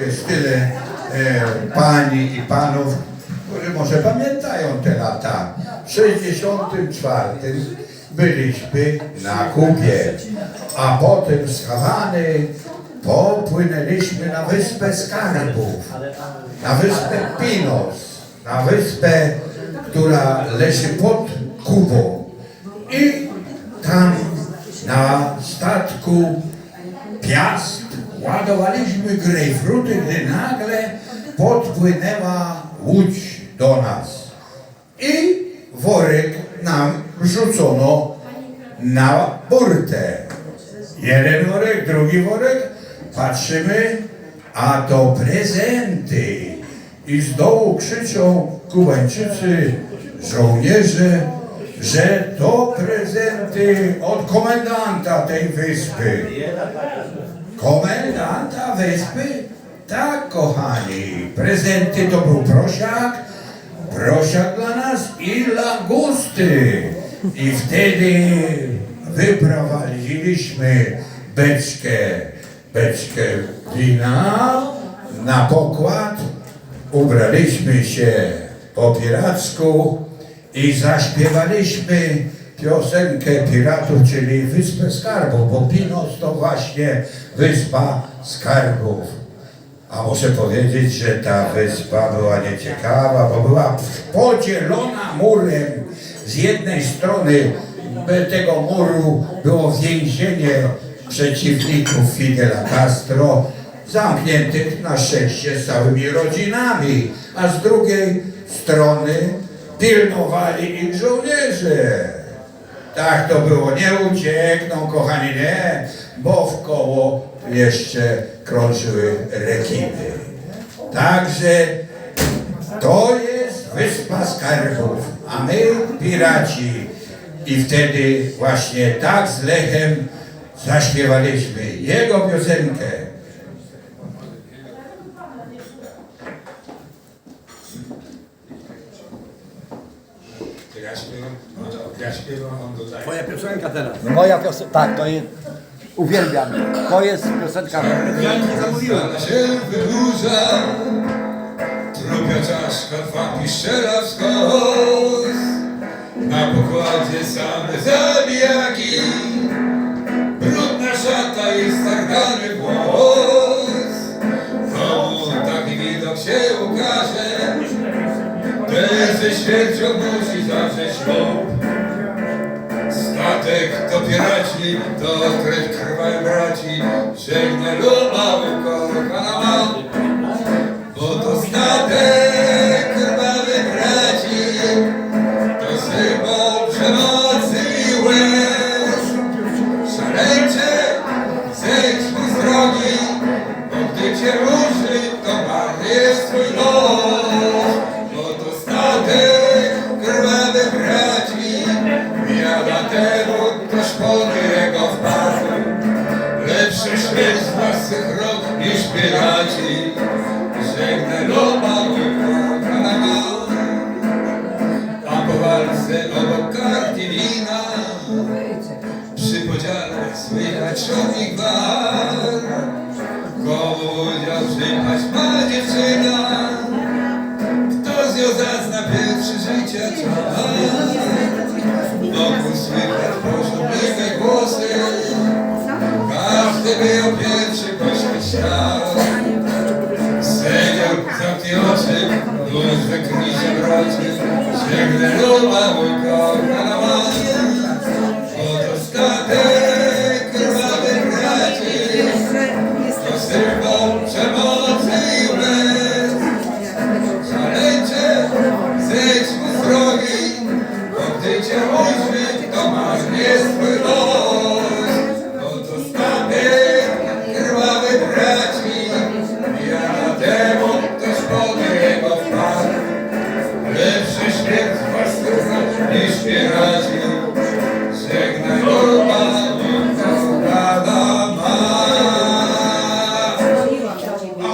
Jest tyle e, pani i panów, którzy może pamiętają te lata. W 64 byliśmy na Kubie, a potem z Hawany popłynęliśmy na wyspę Skarbów, na wyspę Pinos, na wyspę, która leży pod Kubą. I tam na statku Piast ładowaliśmy grejpfruty, gdy nagle podpłynęła łódź do nas. I worek nam rzucono na burtę. Jeden worek, drugi worek, patrzymy, a to prezenty. I z dołu krzyczą Kubańczycy, żołnierze, że to prezenty od komendanta tej wyspy. Komendanta wyspy? Tak, kochani. Prezenty to był prosiak, prosiak dla nas i langusty. I wtedy wyprowadziliśmy beczkę, beczkę wina na pokład, ubraliśmy się po piracku i zaśpiewaliśmy piosenkę piratów, czyli Wyspę Skarbów, bo Pinos to właśnie Wyspa Skarbów. A muszę powiedzieć, że ta wyspa była nieciekawa, bo była podzielona murem. Z jednej strony tego muru było więzienie przeciwników Fidela Castro, zamkniętych na szczęście z całymi rodzinami, a z drugiej strony pilnowali ich żołnierze. Tak to było, nie uciekną, kochani, nie, bo w koło jeszcze krążyły rekiny. Także to jest Wyspa Skarbów, a my piraci. I wtedy właśnie tak z Lechem zaśpiewaliśmy jego piosenkę. To ja śpiewam, no to ja śpiewam, on dodaje. Twoja piosenka teraz. Moja piosenka, tak, to jest, uwielbiam. To jest piosenka, Ja nie zamówiłem. Się wydłuża, trupia czaszka dwa piszczela w skos. Na pokładzie same zabijaki, brudna szata jest targany włos. Komu taki widok się ukaże, ten ze śmiercią musi zawrzeć ślub. Statek to piraci, to krew krwawym braci, żegnaj do małyko kanała, bo to statek krwawy braci, to symbol przemocy jego wpadł. Lepszy śmierć z własnych rąk niż piraci. Żegnę loba kanała. A po walce obok karty wina przy podziale słychać szum i gwar. Komu udział przyjechać ma dziewczyna? Satyachi, Lord Victory Satyachi, Shagdanola, we call Kanamasi. Pod